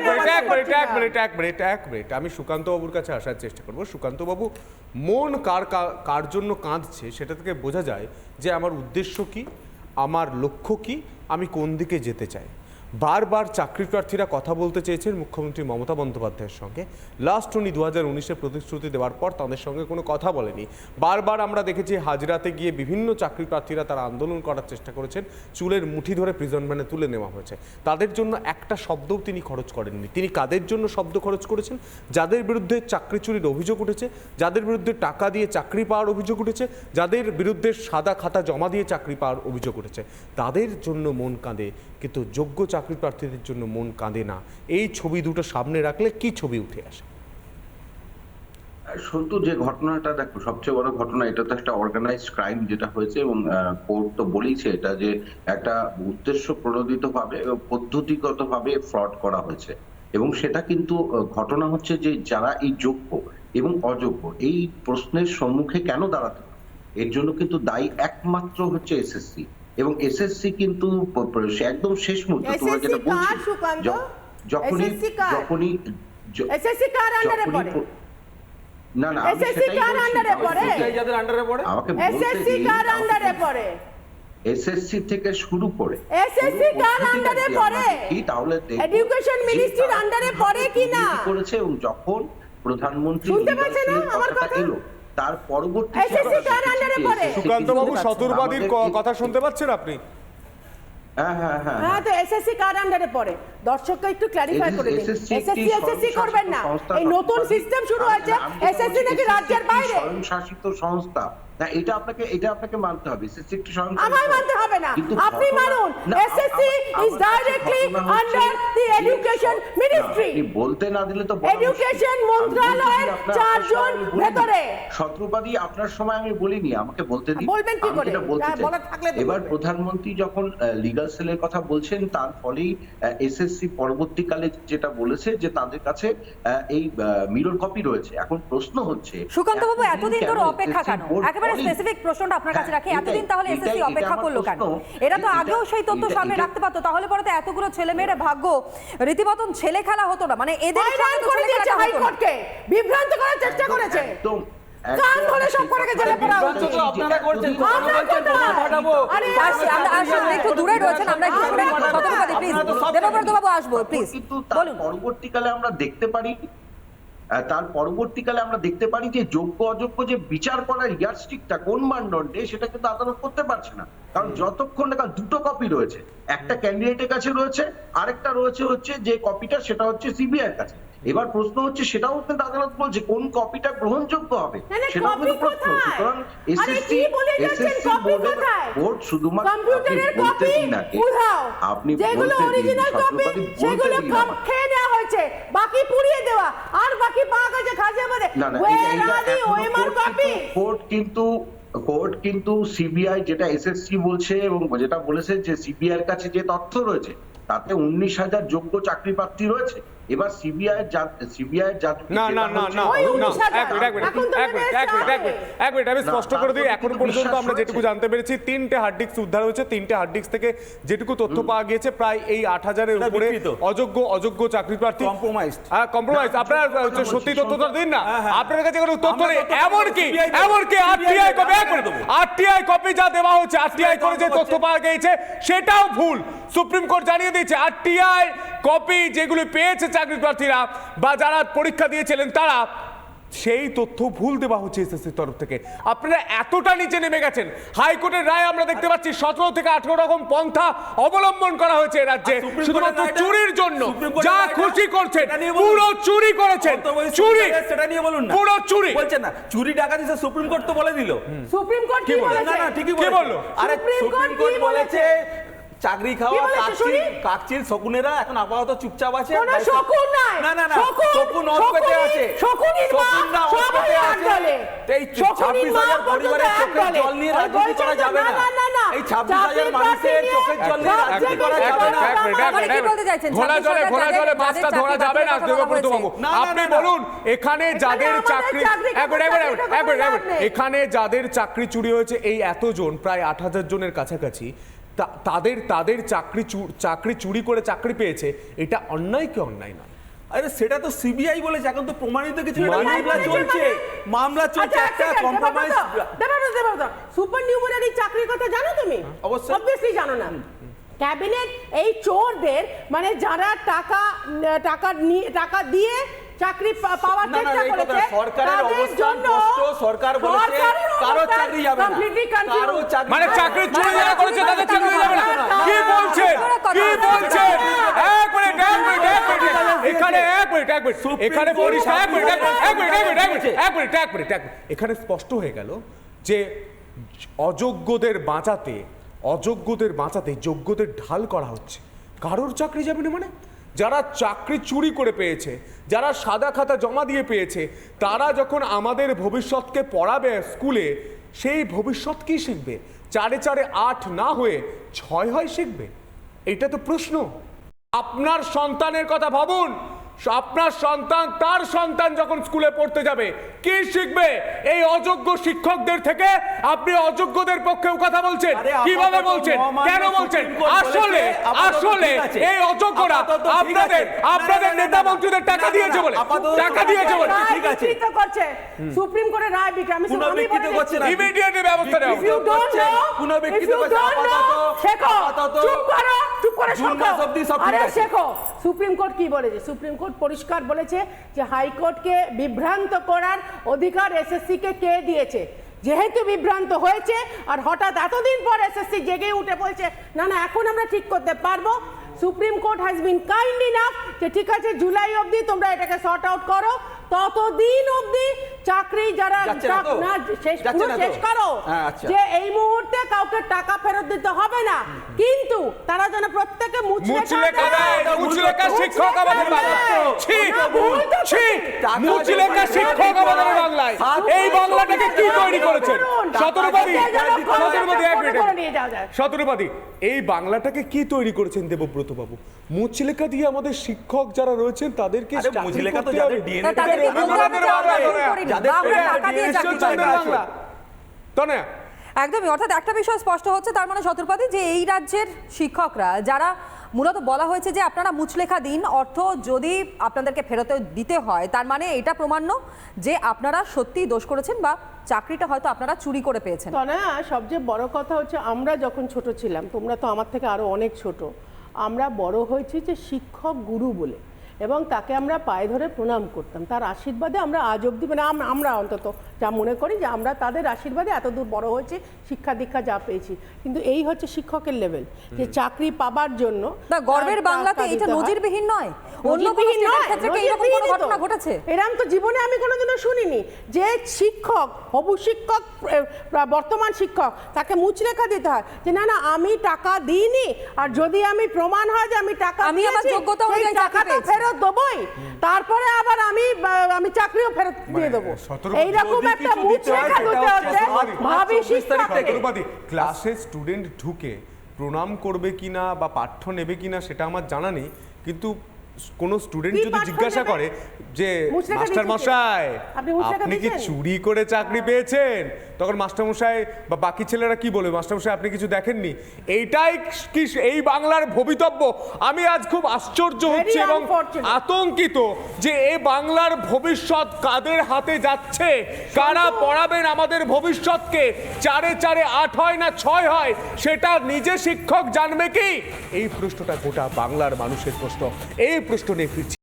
এক মিনিট এক মিনিট এক মিনিট এক মিনিট এক মিনিট আমি সুকান্ত বাবুর কাছে আসার চেষ্টা করব সুকান্ত বাবু মন কার কার জন্য কাঁদছে সেটা থেকে বোঝা যায় যে আমার উদ্দেশ্য কি আমার লক্ষ্য কি আমি কোন দিকে যেতে চাই বারবার চাকরি প্রার্থীরা কথা বলতে চেয়েছেন মুখ্যমন্ত্রী মমতা বন্দ্যোপাধ্যায়ের সঙ্গে। লাস্ট উনি দু হাজার উনিশে প্রতিশ্রুতি দেওয়ার পর তাদের সঙ্গে কোনো কথা বলেনি। বারবার আমরা দেখেছি হাজরাতে গিয়ে বিভিন্ন চাকরি প্রার্থীরা তারা আন্দোলন করার চেষ্টা করেছেন, চুলের মুঠি ধরে প্রিজন ভ্যানে তুলে নেওয়া হয়েছে। তাদের জন্য একটা শব্দও তিনি খরচ করেননি। তিনি কাদের জন্য শব্দ খরচ করেছেন? যাদের বিরুদ্ধে চাকরি চুরির অভিযোগ উঠেছে, যাদের বিরুদ্ধে টাকা দিয়ে চাকরি পাওয়ার অভিযোগ উঠেছে, যাদের বিরুদ্ধে সাদা খাতা জমা দিয়ে চাকরি পাওয়ার অভিযোগ উঠেছে, তাদের জন্য মন কাঁদে, কিন্তু যোগ্য চাকরি প্রার্থীদের জন্য মন কাঁদে না। এই ছবি দুটো সামনে রাখলে কি ছবি উঠে আসে? শুধু যে ঘটনাটা, দেখো, সবচেয়ে বড় ঘটনা, এটা তো একটা অর্গানাইজড ক্রাইম যেটা হয়েছে এবং কোর্ট তো বলেইছে এটা যে একটা উদ্দেশ্য প্রণোদিত ভাবে পদ্ধতিগত ভাবে ফ্রড করা হয়েছে। এবং সেটা কিন্তু ঘটনা হচ্ছে যে যারা এই যোগ্য এবং অযোগ্য, এই প্রশ্নের সম্মুখে কেন দাঁড়াতে এর জন্য কিন্তু দায়ী একমাত্র হচ্ছে এসএসসি। এবং এসএসসি কিন্তু একদম শেষ মুহূর্তে তোমরা যেটা বলছো যখনই যখনই এসএসসি কার আন্ডারে পড়ে না না সেটাই কার আন্ডারে পড়ে? যাদের আন্ডারে পড়ে আমাকে বলতে এসএসসি কার আন্ডারে পড়ে এসএসসি থেকে শুরু করে পুরো কার আন্ডারে পড়ে? দেখি, তাহলে ministry-র তারা আন্ডারে পড়ে কি না? করেছে এবং যখন প্রধানমন্ত্রী শুনতে পাচ্ছেন না আমার কথা? তার পরবর্তী SSC কার আন্ডারে পড়ে? সুকান্ত বাবু শতুরবাদীর কথা শুনতে পাচ্ছেন আপনি? হ্যাঁ হ্যাঁ হ্যাঁ হ্যাঁ। তো এসএসসি কার আন্ডারে পড়ে? দর্শককে একটু ক্লারিফাই করে দিন SSC একটি এসএসসি এসএসসি করবেন না। এই নতুন সিস্টেম শুরু হয়েছে। এসএসসি নাকি রাজ্যের বাইরে? স্বয়ংশাসিত সংস্থা। না এটা আপনাকে এটা আপনাকে মানতে হবে এসএসসি একটি স্বয়ংশাসিত আমার মানতে হবে না আপনি মানুন SSC is directly under the education ministry বলতে না দিলে তো যে মন্ত্রণালয়ের চারজন। ভেতরে। শত্রুবাদী আপনার সময় আমি বলিনি আমাকে বলতে দিন বলবেন কি করে? যেটা বলতে যা চাই। বলার থাকলে এবার প্রধানমন্ত্রী যখন লিগাল সেলের কথা বলছেন তার ফলেই এসএসসি পরবর্তীকালে যেটা বলেছে যে তাদের কাছে এই মিরর কপি রয়েছে এখন প্রশ্ন হচ্ছে সুকান্ত বাবু এতদিন ধরে অপেক্ষা কেন বোর্ড একেবারে স্পেসিফিক প্রশ্নটা আপনার কাছে হ্যাঁ, রাখি। এতদিন তাহলে এসএসসি অপেক্ষা করল কেন? এরা তো আগেও সেই তথ্য সামনে রাখতে পারতো তাহলে পরে তো এতগুলো ছেলেমেয়েরা ভাগ্য রীতিমতন ছেলে খেলা হতো না। মানে এদের করে ছেলে দিয়েছে। হাইকোর্টকে। বিভ্রান্ত করার চেষ্টা করেছে। একদম কান ধরে সব কটাকে জেলে পড়া বলছি আপনারা করছেন, আমরা বলছেন, কোথায়? আরে আসছি, আমরা আসছি, আমরা একটু দূরে রয়েছেন আমরা একটু শুনে শতকবাদী প্লিজ আপনারা তো সব দেবব্রত বাবু আসব প্লিজ বলুন পরবর্তীকালে আমরা দেখতে পারি তার পরবর্তীকালে আমরা দেখতে পারি যে যোগ্য অযোগ্য যে বিচার করার ইয়ারস্টিকটা কোন মানদণ্ডে সেটা কিন্তু আদালত করতে পারছে না। কারণ যতক্ষণ না কারণ দুটো কপি রয়েছে। একটা ক্যান্ডিডেটের কাছে রয়েছে আরেকটা রয়েছে হচ্ছে যে কপিটা সেটা হচ্ছে সিবিআই কাছে। এবার প্রশ্ন হচ্ছে সেটাও কিন্তু আদালত বলছে কোন কপিটা গ্রহণযোগ্য হবে? সেটাও কিন্তু প্রশ্ন? সুতরাং এসএসসি এসএসসি বোর্ডের বোর্ড শুধুমাত্র আপনি কম্পিউটারের কপি উধাও। আপনি যেগুলো অরিজিনাল কপি সেগুলো কাপ খেয়ে নেওয়া হয়েছে। বাকি পুড়িয়ে দেওয়া। আর বাকি পাওয়া গেছে খাজে মধ্যে না না ওয়ের এটা- আর দি এটা ওএমআর কপি কোর্ট কিন্তু কোর্ট কিন্তু সিবিআই যেটা এসএসসি বলছে এবং যেটা বলেছে যে সিবিআই এর কাছে যে তথ্য রয়েছে তাতে উনিশ হাজার যোগ্য চাকরি প্রার্থী রয়েছে। এবার সিবিআই সিবিআই না না না। এক মিনিট এক মিনিট এক মিনিট এক মিনিট এক মিনিট এক মিনিট আমি স্পষ্ট করে দিই এখন পর্যন্ত আমরা যেটুকু জানতে পেরেছি তিনটে হার্ড ডিস্ক উদ্ধার হয়েছে তিনটে হার্ড ডিস্ক থেকে যেটুকু তথ্য পাওয়া গিয়েছে প্রায় এই আট হাজারের উপরে অযোগ্য অযোগ্য চাকরি প্রার্থী। Compromised। হ্যাঁ কম্প্রোমাইজ আপনার হচ্ছে সত্যি তথ্যটা দিন না। হ্যাঁ, হ্যাঁ। আপনার কাছে কোনো তথ্য নেই। তথ্য এমন কি CBI দেবো। এমন কি আরটিআই কপি এক মিনিট। আরটিআই কপি যা দেওয়া হচ্ছে আরটিআই করে যে তথ্য পাওয়া গিয়েছে সেটাও ভুল। সুপ্রিম কোর্ট জানিয়ে দিয়েছে আরটিআই কপি যেগুলি পেয়েছে চাকরি প্রার্থীরা বা যারা পরীক্ষা দিয়েছিলেন তারা সেই তথ্য ভুল দেওয়া হচ্ছে এসএসসির তরফ থেকে আপনারা এতটা নিচে নেমে গেছেন হাইকোর্টের রায় আমরা দেখতে পাচ্ছি সতেরো থেকে আঠারো রকম পন্থা অবলম্বন করা হয়েছে রাজ্যে শুধুমাত্র চুরির জন্য যা খুশি করছেন বলুন। পুরো চুরি করেছেন চুরি সেটা নিয়ে বলুন না পুরো চুরি বলছেন না চুরি ডাকাতি সে সুপ্রিম কোর্ট তো বলে দিল সুপ্রিম কোর্ট কি বলে? না বলেছে না ঠিকই কে বলেছে। বলল? আরে সুপ্রিম কোর্ট কি কোর্ট বলেছে? চাকরি খাওয়া কাকচিল শকুনেরা এখন আপাতত চুপচাপ আছে কোনো শকুন নাই। না না না শকুন, আছে শকুনির। এই পরিবারের চোখের জল নিয়ে রাজনীতি করা যাবে না, না না, এই মানুষের চোখের জল নিয়ে রাজনীতি করা যাবে না মানে? ঘোড়া জলে ঘোড়া জলে ধরা যাবে না দেবব্রত বাবু আপনি। বলুন এখানে যাদের চাকরি। এখানে যাদের চাকরি চুরি হয়েছে এই এতজন প্রায় আট হাজার জনের কাছাকাছি তাদের তাদের চাকরি চাকরি চুরি করে চাকরি পেয়েছে এটা অন্যায় কি অন্যায় নয়? আরে সেটা তো সিবিআই বলেছে এখন তো প্রমাণিত কিছু মামলা চলছে মামলা চলছে একটা কম্প্রোমাইজ সুপার চাকরির কথা জানো তুমি? অবশ্যই। অবভিয়াসলি জানো না। ক্যাবিনেট এই চোরদের মানে যারা টাকা টাকা নিয়ে টাকা দিয়ে চাকরি পাওয়ার চেষ্টা করেছে সরকারের অবস্থান স্পষ্ট সরকার বলেছে কারও চাকরি যাবে না কারও চাকরি মানে চাকরি চুরি যারা করেছে তাদের চাকরি যাবে না কি বলছে কি বলছে এক মিনিট এক মিনিট এক মিনিট এখানে এক মিনিট এক মিনিট এখানে বলিস এক মিনিট এক মিনিট এক মিনিট এক মিনিট এক মিনিট এক মিনিট এক মিনিট এখানে স্পষ্ট হয়ে গেল যে অযোগ্যদের বাঁচাতে অযোগ্যদের বাঁচাতে যোগ্যদের ঢাল করা হচ্ছে কারোর চাকরি যাবে না মানে যারা চাকরি চুরি করে পেয়েছে, যারা সাদা খাতা জমা দিয়ে পেয়েছে, তারা যখন আমাদের ভবিষ্যৎকে পড়াবে স্কুলে, সেই ভবিষ্যৎ কি শিখবে? চারে চারে আট না হয়ে ছয় হয় শিখবে? এটা তো প্রশ্ন। আপনার সন্তানের কথা ভাবুন। আপনার সন্তান তার সন্তান যখন স্কুলে পড়তে যাবে কি শিখবে? এই অযোগ্য শিক্ষকদের থেকে আপনি অযোগ্যদের পক্ষেও কথা বলছেন। কীভাবে বলছেন? কেন বলছেন? আসলে আসলে এই অযোগ্যরা আপনাদের আপনাদের নেতা মন্ত্রীদের টাকা দিয়েছে বলে। টাকা দিয়েছে বলে। ঠিক আছে। করছে। সুপ্রিম কোর্টে রায় বিক্রি আমি করছে ইমিডিয়েটলি ব্যবস্থা নেওয়া ইউ ডোন্ট নো পুনর্বিকৃত করছে। আপাতত শেখো। চুপ করো। চুপ করো সব দিন করে শেখো আরে শেখো। সুপ্রিম কোর্ট কি বলেছে? সুপ্রিম কোর্ট পরিষ্কার বলেছে যে হাইকোর্টকে বিভ্রান্ত করার অধিকার এসএসসি কে কে দিয়েছে? যেহেতু বিভ্রান্ত হয়েছে, আর হঠাৎ এতদিন পর এসএসসি জেগে উঠে বলছে, না না, এখন আমরা ঠিক করতে পারব। Supreme court has been kind enough যে ঠিক আছে, জুলাই অবধি তোমরা এটাকে শর্ট আউট করো। ততদিন অবধি চাকরি যারা শেষ শেষ করো। যে এই মুহূর্তে কাউকে টাকা ফেরত দিতে হবে না। কিন্তু তারা যেন প্রত্যেকে মুচলে এই বাংলাটাকে কি তৈরি করেছেন দেবব্রত বাবু মুচলেখা দিয়ে আমাদের শিক্ষক যারা রয়েছেন তাদেরকে মুচলেকা তো যাদের ডিএনএ একদমই অর্থাৎ একটা বিষয় স্পষ্ট হচ্ছে তার মানে শতরপাতি যে এই রাজ্যের শিক্ষকরা যারা মূলত বলা হয়েছে যে আপনারা মুচলেখা দিন অর্থ যদি আপনাদেরকে ফেরত দিতে হয় তার মানে এটা প্রমাণ্য যে আপনারা সত্যি দোষ করেছেন বা চাকরিটা হয়তো আপনারা চুরি করে পেয়েছেন। তনয়া সবচেয়ে বড় কথা হচ্ছে আমরা যখন ছোট ছিলাম তোমরা তো আমার থেকে আরও অনেক ছোট আমরা বড় হয়েছি যে শিক্ষক গুরু বলে। এবং তাকে আমরা পায়ে ধরে প্রণাম করতাম। তার আশীর্বাদে আমরা আজ অবধি মানে আমরা অন্তত যা মনে করি যে আমরা তাদের আশীর্বাদে এত দূর বড় হয়েছি শিক্ষা দীক্ষা যা পেয়েছি। কিন্তু এই হচ্ছে শিক্ষকের লেভেল যে চাকরি পাবার জন্য গর্বের বাংলাতে এটা নজিরবিহীন নয়। অন্য কোনো ক্ষেত্রে কি এরকম কোনো তো। ঘটনা ঘটেছে? এরম তো জীবনে আমি কোনোদিনও শুনিনি যে শিক্ষক হবু শিক্ষক বর্তমান শিক্ষক তাকে মুচলেখা দিতে হয় যে না না আমি টাকা দিইনি আর যদি আমি প্রমাণ হয় যে আমি টাকা আমি আমার যোগ্যতা অনুযায়ী চাকরি টাকাটা পেয়েছি। ফেরত দেবই। তারপরে আবার আমি আমি চাকরিও ফেরত দিয়ে দেবো। এইরকম একটা মুচলেখা দিতে হচ্ছে ভাবি শতরূপাদি ক্লাসে স্টুডেন্ট ঢুকে প্রণাম করবে কিনা বা পাঠ্য নেবে কিনা সেটা আমার জানা নেই কিন্তু কোনো স্টুডেন্ট যদি জিজ্ঞাসা করে যে মাস্টার মশাই আপনি কি চুরি করে চাকরি পেয়েছেন? তখন মাস্টার মশাই বা বাকি ছেলেরা কি বলবে? মাস্টার মশাই আপনি কিছু দেখেননি? এইটাই কি এই বাংলার ভবিতব্য? আমি আজ খুব আশ্চর্য হচ্ছে এবং আতঙ্কিত যে এ বাংলার ভবিষ্যৎ কাদের হাতে যাচ্ছে? কারা পড়াবেন আমাদের ভবিষ্যৎকে? চারে চারে আট হয় না ছয় হয়? সেটা নিজে শিক্ষক জানবে কি? এই প্রশ্নটা গোটা বাংলার মানুষের প্রশ্ন। এই প্রশ্ন নিয়ে ফিরছি।